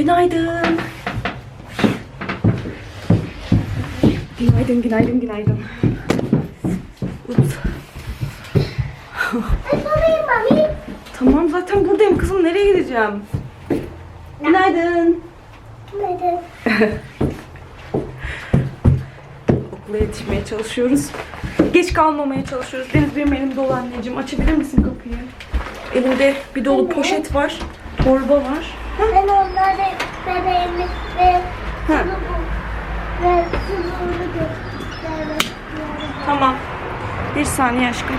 Günaydın. Günaydın, günaydın, günaydın. Ups. Tamam zaten buradayım kızım. Nereye gideceğim? Günaydın. Neden? Okula yetişmeye çalışıyoruz. Geç kalmamaya çalışıyoruz. Deniz benim elimde olan anneciğim. Açabilir misin kapıyı? Elimde bir dolu poşet var. Torba var. Ben onları bebeğimi ve Ha. ve sulumu göstermek Tamam. Bir saniye aşkım.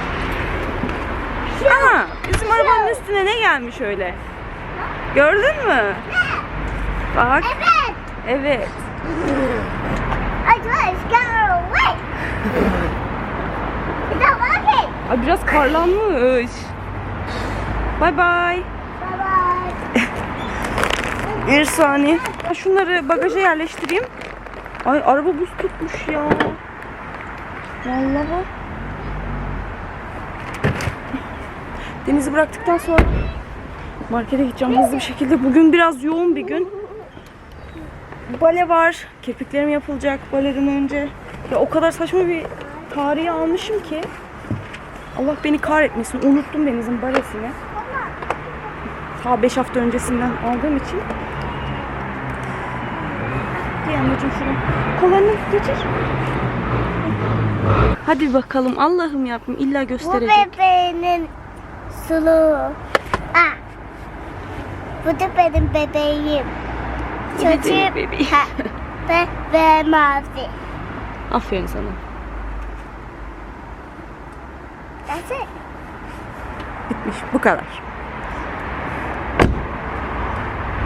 Aa, bizim arabanın üstüne ne gelmiş öyle? Gördün mü? Bak. Evet. Evet. I just got away. Bir de bakayım. Ay biraz karlanmış. Bay bay. Bir saniye. Şunları bagaja yerleştireyim. Ay araba buz tutmuş ya. Vallahi. Denizi bıraktıktan sonra markete gideceğim hızlı bir şekilde. Bugün biraz yoğun bir gün. Bale var. Kirpiklerim yapılacak baleden önce. Ya o kadar saçma bir tarihi almışım ki. Allah beni kahretmesin. Unuttum Deniz'in balesini. Ta 5 hafta öncesinden aldığım için. Giy anneciğim şunu. Kollarını geçir. Hadi bakalım Allah'ım yapayım illa Bu gösterecek. bebeğinin suluğu. Ah. Bu da benim bebeğim. Bu da ha, ve, ve mavi. Aferin sana. That's it. Bitmiş bu kadar.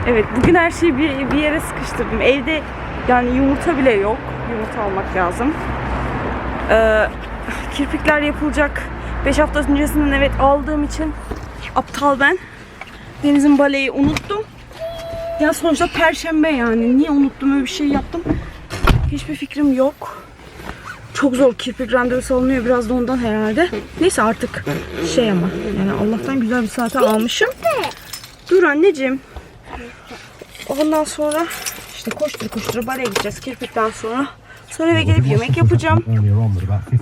Evet bugün her şeyi bir, bir yere sıkıştırdım. Evde yani yumurta bile yok. Yumurta almak lazım. Ee, kirpikler yapılacak. 5 hafta öncesinden evet aldığım için aptal ben. Deniz'in baleyi unuttum. Ya sonuçta perşembe yani. Niye unuttum öyle bir şey yaptım? Hiçbir fikrim yok. Çok zor kirpik randevusu alınıyor biraz da ondan herhalde. Neyse artık şey ama yani Allah'tan güzel bir saate almışım. Dur anneciğim. Ondan sonra işte koştur koştur baraya gideceğiz kirpikten sonra. Sonra eve gelip yemek yapacağım. earlier on with about 50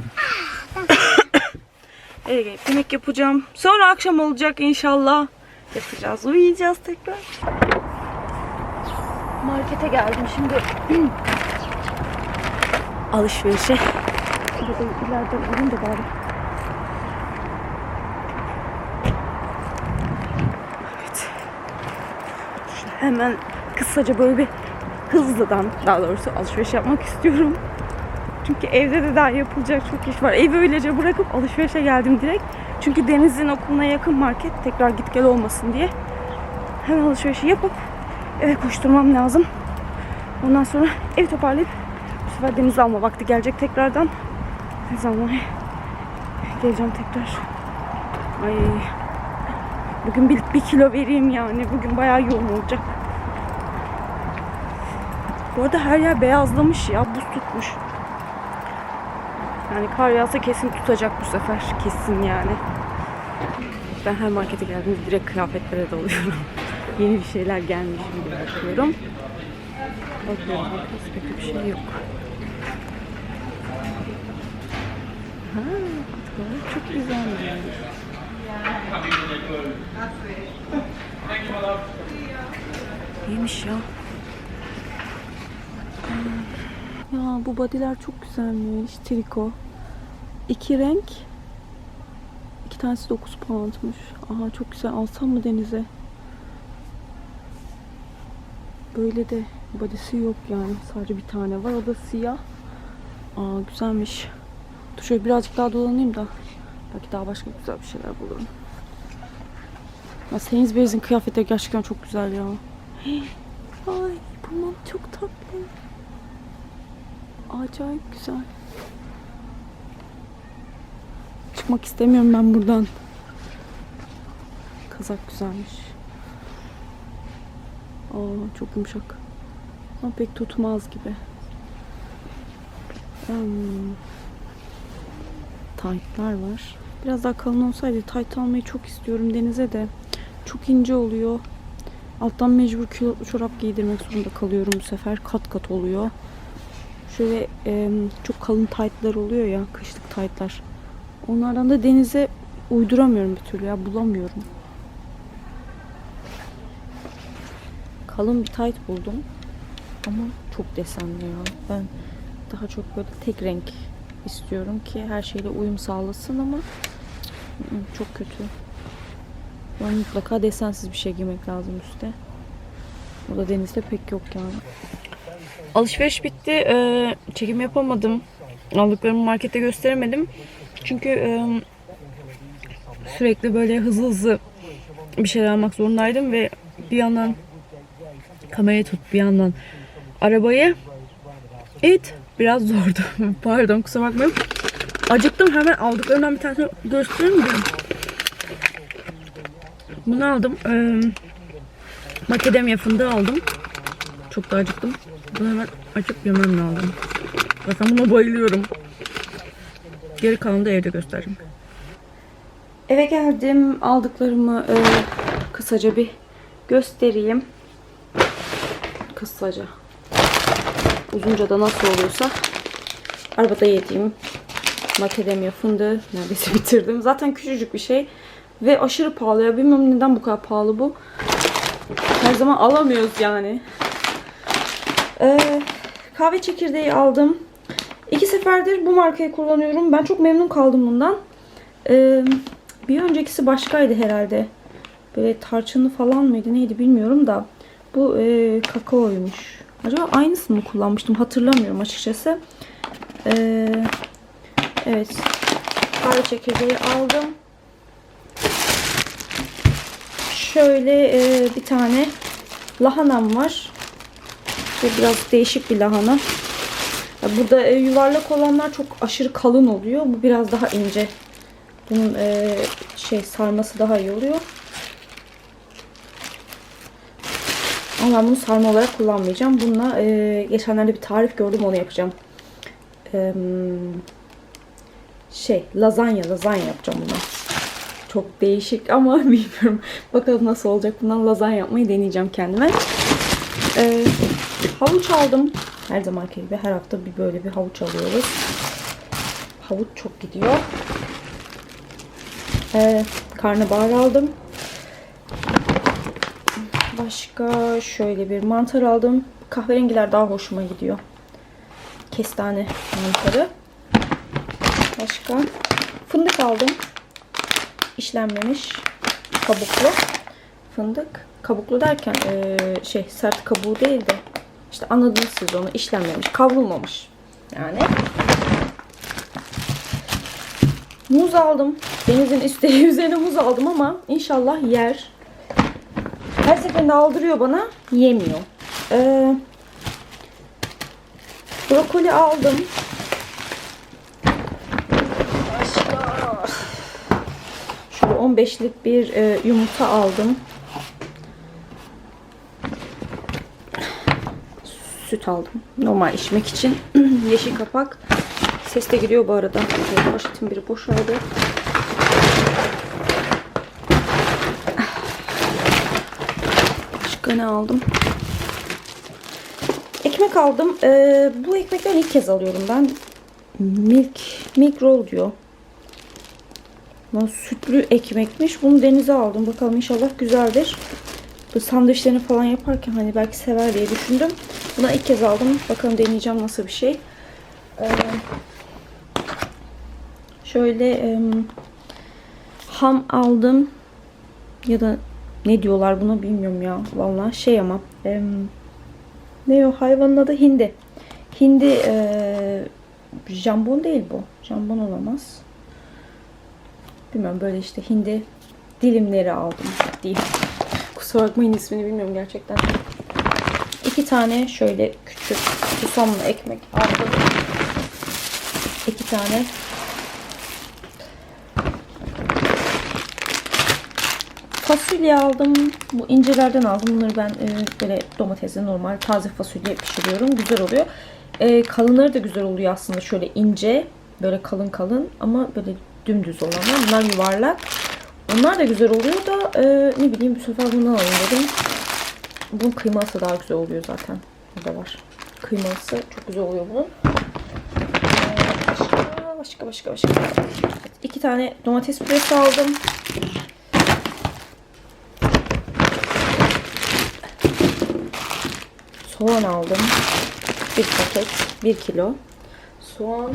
Eve gelip yemek yapacağım. Sonra akşam olacak inşallah. Yapacağız, uyuyacağız tekrar. Markete geldim şimdi. Alışverişe. Burada ileride bulayım da bari. Evet. Hemen kısaca böyle bir hızlıdan daha doğrusu alışveriş yapmak istiyorum. Çünkü evde de daha yapılacak çok iş var. Evi öylece bırakıp alışverişe geldim direkt. Çünkü Deniz'in okuluna yakın market tekrar git gel olmasın diye. Hemen alışverişi yapıp eve koşturmam lazım. Ondan sonra evi toparlayıp bu sefer Deniz'i alma vakti gelecek tekrardan. Deniz almaya geleceğim tekrar. Ay. Bugün bir, bir kilo vereyim yani. Bugün bayağı yoğun olacak. Bu arada her yer beyazlamış ya. Buz tutmuş. Yani kar yağsa kesin tutacak bu sefer. Kesin yani. Ben her markete geldiğimde direkt kıyafetlere dalıyorum. Yeni bir şeyler gelmiş mi diye bakıyorum. Bakıyorum. Pek bir şey yok. Ha, çok güzelmiş. İyiymiş ya. Bu bodyler çok güzelmiş. Triko. İki renk. İki tanesi 9 poundmuş. Aha çok güzel. Alsam mı denize? Böyle de bodysi yok yani. Sadece bir tane var. O da siyah. Aa güzelmiş. Dur şöyle birazcık daha dolanayım da. Belki daha başka güzel bir şeyler bulurum. Ya Sainsbury's'in kıyafetleri gerçekten çok güzel ya. Ay bunlar çok tatlı. Acayip güzel. Çıkmak istemiyorum ben buradan. Kazak güzelmiş. Aa çok yumuşak. Ama pek tutmaz gibi. Hmm. Taytlar var. Biraz daha kalın olsaydı tayt almayı çok istiyorum denize de. Çok ince oluyor. Alttan mecbur çorap giydirmek zorunda kalıyorum bu sefer. Kat kat oluyor. Şöyle e, çok kalın taytlar oluyor ya. Kışlık taytlar. Onlardan da denize uyduramıyorum bir türlü ya. Bulamıyorum. Kalın bir tayt buldum. Ama çok desenli ya. Ben daha çok böyle tek renk istiyorum ki her şeyle uyum sağlasın ama çok kötü. Yani mutlaka desensiz bir şey giymek lazım üstte. O da denizde pek yok yani. Alışveriş bitti. Ee, çekim yapamadım. Aldıklarımı markette gösteremedim. Çünkü e, sürekli böyle hızlı hızlı bir şeyler almak zorundaydım ve bir yandan kamerayı tut bir yandan arabayı it biraz zordu. Pardon kusura bakmayın. Acıktım hemen aldıklarımdan bir tanesini göstereyim mi? Bunu aldım. Ee, Makedemya fındığı aldım. Çok da acıktım. Bunu hemen açıp yemem lazım. Zaten buna bayılıyorum. Geri kalanı da evde göstereceğim. Eve geldim. Aldıklarımı e, kısaca bir göstereyim. Kısaca. Uzunca da nasıl oluyorsa. Arabada yediğim makedemya fındığı neredeyse bitirdim. Zaten küçücük bir şey. Ve aşırı pahalı ya. Bilmiyorum neden bu kadar pahalı bu. Her zaman alamıyoruz yani. Ee, kahve çekirdeği aldım. İki seferdir bu markayı kullanıyorum. Ben çok memnun kaldım bundan. Ee, bir öncekisi başkaydı herhalde. Böyle tarçınlı falan mıydı neydi bilmiyorum da. Bu e, kakaoymuş. Acaba aynısını mı kullanmıştım hatırlamıyorum açıkçası. Ee, evet. Kahve çekirdeği aldım. Şöyle e, bir tane lahanam var. Bu biraz değişik bir lahana. Burada e, yuvarlak olanlar çok aşırı kalın oluyor. Bu biraz daha ince. Bunun e, şey sarması daha iyi oluyor. Ama bunu sarma olarak kullanmayacağım. Bununla e, geçenlerde bir tarif gördüm onu yapacağım. E, şey lazanya lazanya yapacağım bunu. Çok değişik ama bilmiyorum. Bakalım nasıl olacak. Bundan lazanya yapmayı deneyeceğim kendime. Havuç aldım. Her zamanki gibi her hafta bir böyle bir havuç alıyoruz. Havuç çok gidiyor. Ee, karnabahar aldım. Başka şöyle bir mantar aldım. Kahverengiler daha hoşuma gidiyor. Kestane mantarı. Başka fındık aldım. İşlenmemiş kabuklu fındık. Kabuklu derken eee, şey sert kabuğu değil de işte anladınız siz onu işlenmemiş, kavrulmamış yani. Muz aldım. Denizin isteği üzerine muz aldım ama inşallah yer. Her seferinde aldırıyor bana, yemiyor. Ee, brokoli aldım. Başka. Şöyle 15'lik bir e, yumurta aldım. Süt aldım. Normal içmek için. Yeşil kapak. Ses de giriyor bu arada. Poşetin biri boşaldı. Başka ne aldım? Ekmek aldım. Ee, bu ekmekten ilk kez alıyorum ben. Milk, milk roll diyor. Lan sütlü ekmekmiş. Bunu denize aldım. Bakalım inşallah güzeldir. Bu sandviçlerini falan yaparken hani belki sever diye düşündüm. Buna ilk kez aldım. Bakalım deneyeceğim nasıl bir şey. Ee, şöyle em, ham aldım. Ya da ne diyorlar buna bilmiyorum ya. Vallahi şey ama em, ne o hayvanın adı hindi. Hindi e, jambon değil bu. Jambon olamaz. Bilmiyorum böyle işte hindi dilimleri aldım diyeyim. Kusura bakmayın ismini bilmiyorum gerçekten. Tane şöyle küçük susamlı ekmek aldım. İki tane fasulye aldım. Bu incelerden aldım. Bunları ben e, böyle domatesle normal taze fasulye pişiriyorum. Güzel oluyor. E, kalınları da güzel oluyor aslında. Şöyle ince, böyle kalın kalın ama böyle dümdüz olanlar. Bunlar yuvarlak. Onlar da güzel oluyor da e, ne bileyim bu sefer bundan alayım dedim. Bunun kıyması daha güzel oluyor zaten. Burada var. Kıyması çok güzel oluyor bunun. Başka başka başka başka. İki tane domates püresi aldım. Soğan aldım. Bir paket. Bir kilo. Soğan.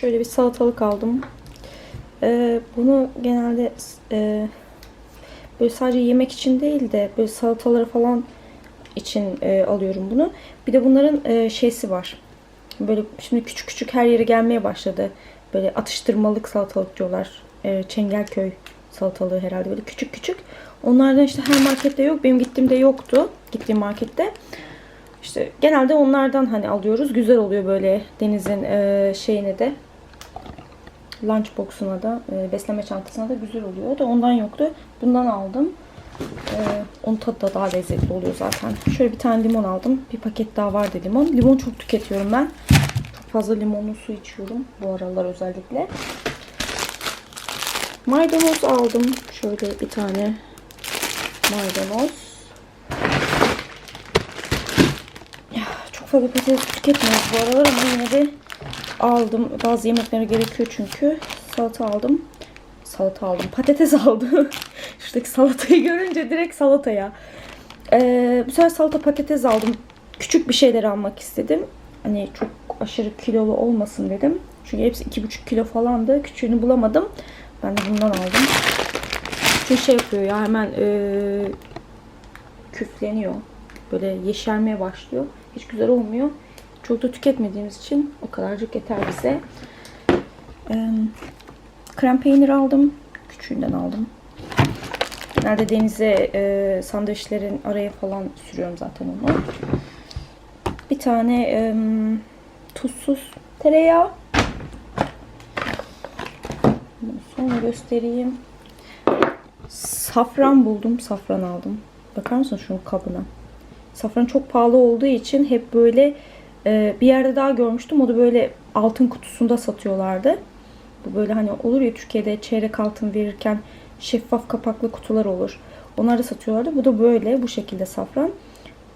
Şöyle bir salatalık aldım. Ee, bunu genelde e, böyle sadece yemek için değil de böyle salataları falan için e, alıyorum bunu. Bir de bunların e, şeysi var. Böyle şimdi küçük küçük her yere gelmeye başladı. Böyle atıştırmalık salatalık diyorlar. E, Çengelköy salatalığı herhalde böyle küçük küçük. Onlardan işte her markette yok. Benim gittiğimde yoktu. Gittiğim markette. İşte genelde onlardan hani alıyoruz. Güzel oluyor böyle denizin e, şeyine de lunchbox'una da e, besleme çantasına da güzel oluyor. O da ondan yoktu. Bundan aldım. E, onun tadı da daha lezzetli oluyor zaten. Şöyle bir tane limon aldım. Bir paket daha vardı limon. Limon çok tüketiyorum ben. Çok fazla limonlu su içiyorum bu aralar özellikle. Maydanoz aldım. Şöyle bir tane maydanoz. Ya, Çok fazla patates tüketmiyoruz bu aralar ama yine de aldım. Bazı yemeklere gerekiyor çünkü. Salata aldım. Salata aldım. Patates aldım. Şuradaki salatayı görünce direkt salataya. Ee, bu sefer salata patates aldım. Küçük bir şeyler almak istedim. Hani çok aşırı kilolu olmasın dedim. Çünkü hepsi 2,5 kilo falandı. Küçüğünü bulamadım. Ben de bundan aldım. Çünkü şey yapıyor ya hemen ee, küfleniyor. Böyle yeşermeye başlıyor. Hiç güzel olmuyor. Çok da tüketmediğimiz için o kadarcık yeter bize. Krem peynir aldım. Küçüğünden aldım. Nerede denize e, sandviçlerin araya falan sürüyorum zaten onu. Bir tane e, tuzsuz tereyağı. Bunu sonra göstereyim. Safran buldum. Safran aldım. Bakar mısın şunun kabına? Safran çok pahalı olduğu için hep böyle e, bir yerde daha görmüştüm. O da böyle altın kutusunda satıyorlardı. Bu böyle hani olur ya Türkiye'de çeyrek altın verirken şeffaf kapaklı kutular olur. Onları satıyorlardı. Bu da böyle bu şekilde safran.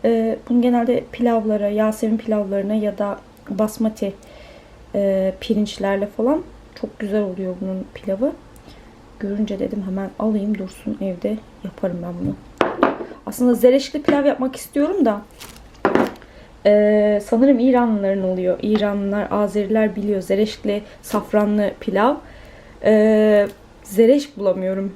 E, bunu genelde pilavlara, Yasemin pilavlarına ya da basmati e, pirinçlerle falan çok güzel oluyor bunun pilavı. Görünce dedim hemen alayım dursun evde yaparım ben bunu. Aslında zereşkli pilav yapmak istiyorum da ee, sanırım İranlıların oluyor. İranlılar, Azeriler biliyor. Zereşkli, safranlı pilav. Ee, zereşk bulamıyorum.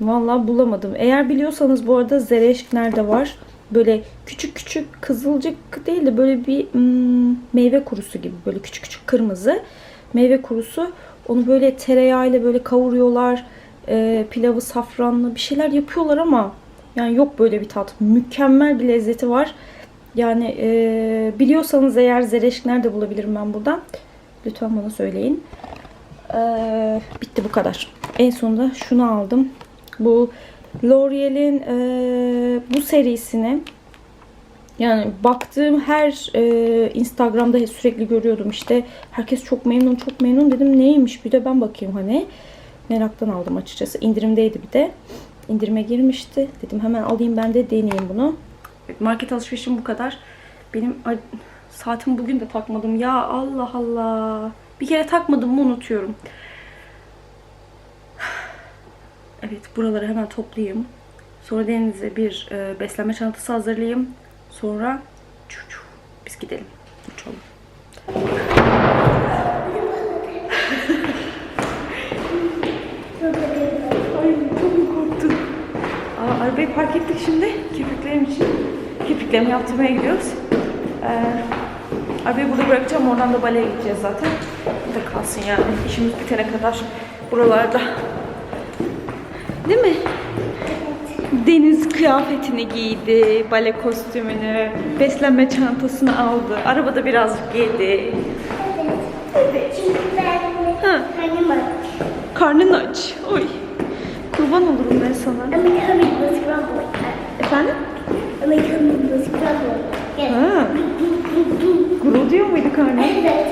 Vallahi bulamadım. Eğer biliyorsanız bu arada zereşk nerede var? Böyle küçük küçük kızılcık değil de böyle bir hmm, meyve kurusu gibi. Böyle küçük küçük kırmızı meyve kurusu. Onu böyle tereyağıyla böyle kavuruyorlar. Ee, pilavı safranlı bir şeyler yapıyorlar ama yani yok böyle bir tat. Mükemmel bir lezzeti var. Yani e, biliyorsanız eğer zereşk nerede bulabilirim ben buradan? Lütfen bana söyleyin. Ee, bitti bu kadar. En sonunda şunu aldım. Bu L'Oreal'in e, bu serisini yani baktığım her e, Instagram'da sürekli görüyordum işte. Herkes çok memnun çok memnun dedim. Neymiş bir de ben bakayım hani. Meraktan aldım açıkçası. İndirimdeydi bir de. İndirime girmişti. Dedim hemen alayım ben de deneyeyim bunu. Market alışverişim bu kadar. Benim ay, saatimi bugün de takmadım. Ya Allah Allah. Bir kere takmadım mı unutuyorum. Evet buraları hemen toplayayım. Sonra denize bir e, beslenme çantası hazırlayayım. Sonra çu çu, biz gidelim. Uçalım. Ay çok korktum. Aa, arabayı park ettik şimdi kirpiklerim için. Kirpiklerimi yaptırmaya gidiyoruz. Ee, arabayı burada bırakacağım. Oradan da baleye gideceğiz zaten. Burada kalsın yani. İşimiz bitene kadar buralarda. Değil mi? Deniz kıyafetini giydi, bale kostümünü, beslenme çantasını aldı. Arabada birazcık yedi. Evet. Çünkü ben Ha. karnım aç. Karnın aç. Oy. Kurban olurum ben sana. Efendim? Ha. Gurul diyor muydu karnın? Evet.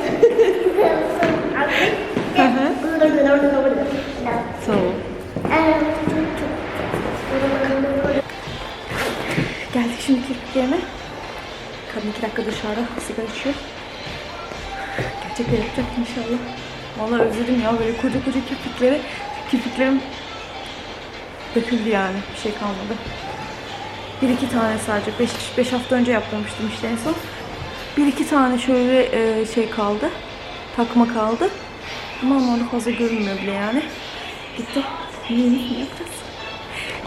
Sağ ol. Geldik şimdi kirpiklerine. Kadın iki dakika dışarıda sigara içiyor. Gerçekten yapacak inşallah. Vallahi özledim ya böyle koca koca kirpikleri. Kirpiklerim döküldü yani. Bir şey kalmadı. Bir iki tane sadece. Beş, beş hafta önce yaptırmıştım işte en son. Bir iki tane şöyle e, şey kaldı. Takma kaldı. Ama normalde fazla görünmüyor bile yani. Gitti. Yeni mi yapacağız?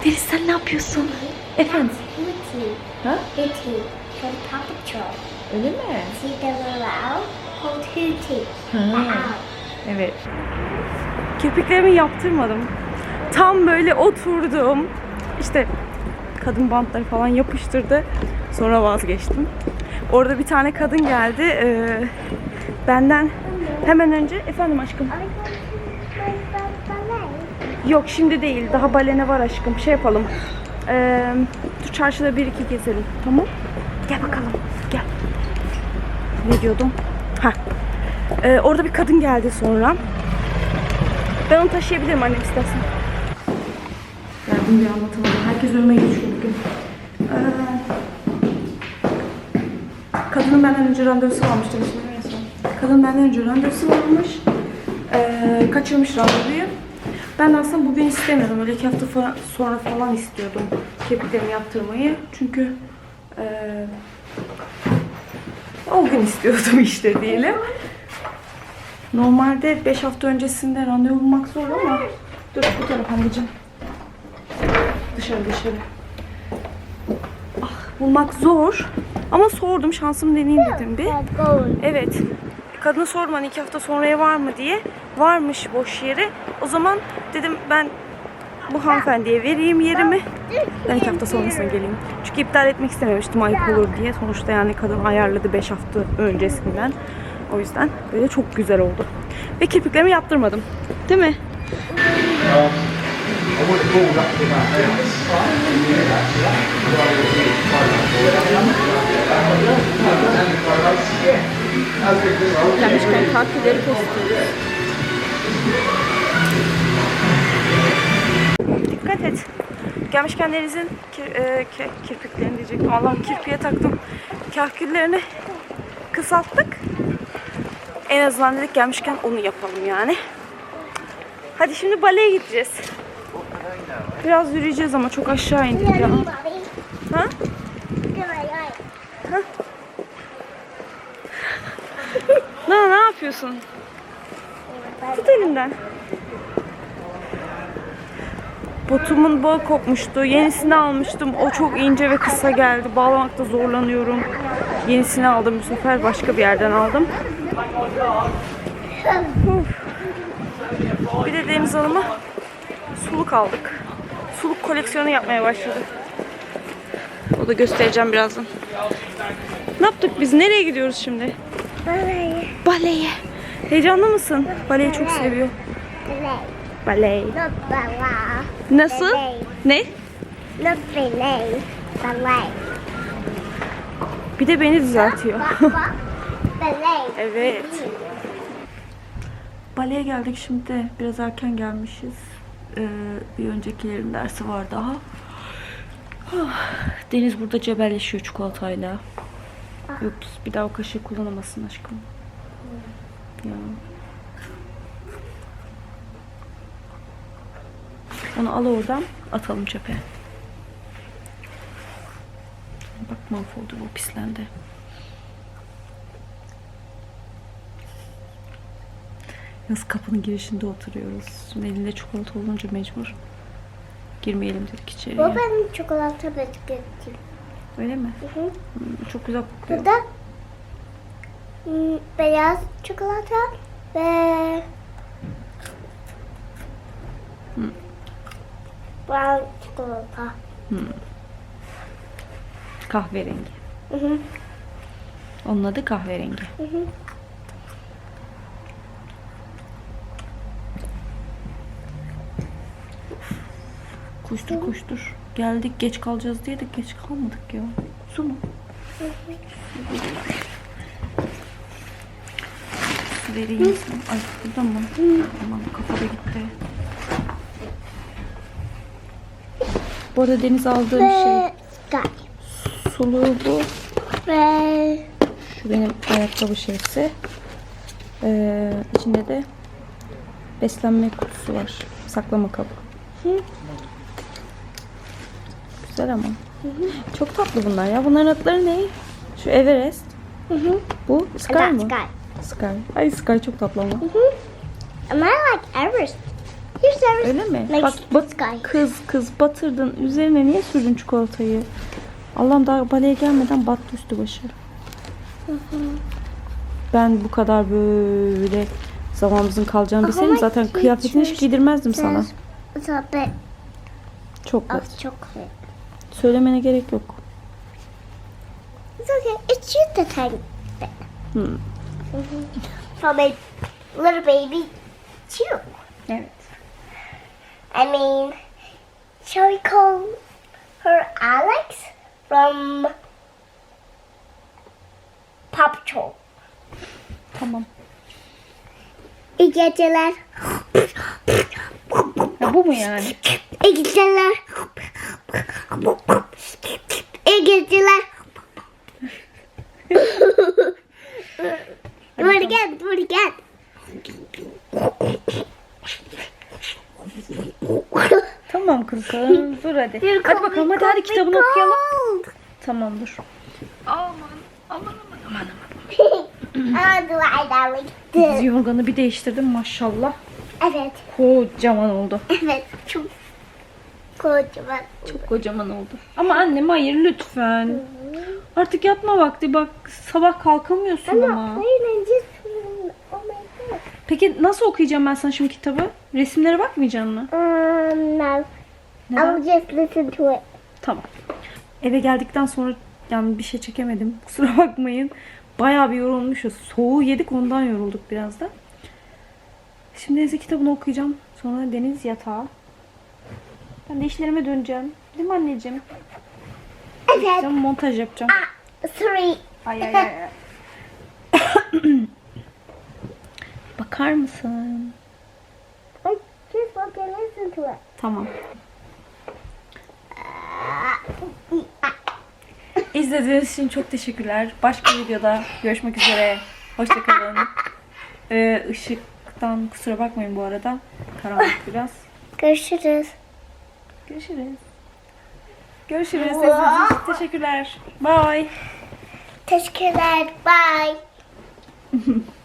Deniz sen ne yapıyorsun? Efendim? Ha? Hootie. From Paw Patrol. Öyle mi? See the little called Hootie. Ha. Ow. Evet. Kirpiklerimi yaptırmadım. Tam böyle oturdum. İşte kadın bantları falan yapıştırdı. Sonra vazgeçtim. Orada bir tane kadın geldi. Ee, benden hemen önce efendim aşkım. Yok şimdi değil. Daha balene var aşkım. Şey yapalım. Ee, dur çarşıda bir iki gezelim. Tamam. Gel bakalım. Gel. Ne diyordum? Ha. Ee, orada bir kadın geldi sonra. Ben onu taşıyabilirim annem istersen. Verdim bir anlatamadım. Herkes önüme geçiyor bugün. Ee, kadının benden önce randevusu varmış demiştim. Kadın benden önce randevusu varmış. Ee, kaçırmış randevuyu. Ben aslında bugün istemiyordum. Öyle iki hafta fa- sonra falan istiyordum kirpiklerimi yaptırmayı. Çünkü eee o gün istiyordum işte diyelim. Normalde 5 hafta öncesinde randevu bulmak zor ama dur bu tarafa anneciğim. Dışarı dışarı. Ah, bulmak zor. Ama sordum şansımı deneyeyim dedim bir. Evet. Kadına sordum hani iki hafta sonraya var mı diye. Varmış boş yeri. O zaman dedim ben bu hanımefendiye vereyim yerimi. Ben iki hafta sonrasına geleyim. Çünkü iptal etmek istememiştim ayıp olur diye. Sonuçta yani kadın ayarladı 5 hafta öncesinden. O yüzden böyle çok güzel oldu. Ve kirpiklerimi yaptırmadım. Değil mi? Gelmişken takipleri kesiyoruz. Dikkat et. Gelmişken Deniz'in kir, e, ki- kirpiklerini diyecektim. Allah'ım kirpiğe taktım. Kahküllerini kısalttık. En azından dedik gelmişken onu yapalım yani. Hadi şimdi baleye gideceğiz. Biraz yürüyeceğiz ama çok aşağı indik ya. Ha? Good night. Ne, yapıyorsun? Tut elimden. Botumun bağı kopmuştu. Yenisini almıştım. O çok ince ve kısa geldi. Bağlamakta zorlanıyorum. Yenisini aldım bu sefer. Başka bir yerden aldım. Bir de Deniz Hanım'a suluk aldık. Koleksiyonu yapmaya başladık. O da göstereceğim birazdan. Ne yaptık biz? Nereye gidiyoruz şimdi? Ballet. Baleye. Heyecanlı mısın? Baleyi çok seviyor. Baley. Nasıl? Ne? Bir de beni düzeltiyor. Evet. Baleye geldik şimdi biraz erken gelmişiz. Ee, bir öncekilerin dersi var daha. Ah, Deniz burada cebelleşiyor çikolatayla. Yok bir daha o kaşığı kullanamasın aşkım. Ya. Onu al oradan atalım çöpe. Bak mahvoldu bu pislendi. Yaz kapının girişinde oturuyoruz. Şimdi elinde çikolata olunca mecbur. Girmeyelim dedik içeriye. Bu benim çikolata bisküvim. Öyle mi? Hı hı. Hmm, Çok güzel kokuyor. Burada hmm, beyaz çikolata ve brown çikolata. Kahverengi. Hı hı. Onun adı kahverengi. Hı hı. Koştur koştur. Geldik geç kalacağız diye de geç kalmadık ya. Su mu? Su vereyim sana. Ay burada mı? Aman kafada gitti. Bu arada deniz aldığım şey suluğu bu. Ve Şu benim ayakkabı şeysi. Ee, içinde de beslenme kutusu var. Saklama kabı. Güzel ama. Çok tatlı bunlar ya. Bunların adları ne? Şu Everest. Bu Sky mı? Sky. Sky. Ay Sky çok tatlı ama. Am I like Everest? Here's Everest. Öyle mi? Next Bak, bat- Sky. kız kız batırdın. Üzerine niye sürdün çikolatayı? Allah'ım daha baleye gelmeden battı üstü başı. Ben bu kadar böyle zamanımızın kalacağını bilseydim zaten kıyafetini hiç giydirmezdim sana. Çok of chocolate. Söylemene gerek yok. It's okay. It's just a tiny bit. Hmm. For my little baby too. Evet. I mean, shall we call her Alex from Paw Patrol? Tamam. İyi geceler. Ha, bu mu yani? İyi geceler. İyi geceler. Again, do it again. Tamam kızım. Dur hadi. Hadi bakalım hadi hadi kitabını okuyalım. Tamam dur. Aa, do I know Biz yorganı bir değiştirdim maşallah. Evet, Kocaman oldu. evet. Çok kocaman. Çok kocaman oldu. Ama annem hayır lütfen. Artık yatma vakti bak sabah kalkamıyorsun ama. Just oh. Peki nasıl okuyacağım ben sana şimdi kitabı? Resimlere bakmayacaksın mı? Um, no. Neden? I'll just listen to it. Tamam. Eve geldikten sonra yani bir şey çekemedim. Kusura bakmayın. Bayağı bir yorulmuşuz. Soğuğu yedik ondan yorulduk biraz da. Şimdi Eze kitabını okuyacağım. Sonra Deniz yatağa. Ben de işlerime döneceğim. Değil mi anneciğim? Evet. Yapacağım, montaj yapacağım. Sorry. Ay ay ay. ay. Bakar mısın? Tamam. İzlediğiniz için çok teşekkürler. Başka videoda görüşmek üzere. Hoşçakalın. Ee, ışıktan kusura bakmayın bu arada. Karanlık biraz. Görüşürüz. Görüşürüz. Görüşürüz. İçin teşekkürler. Bye. Teşekkürler. Bye.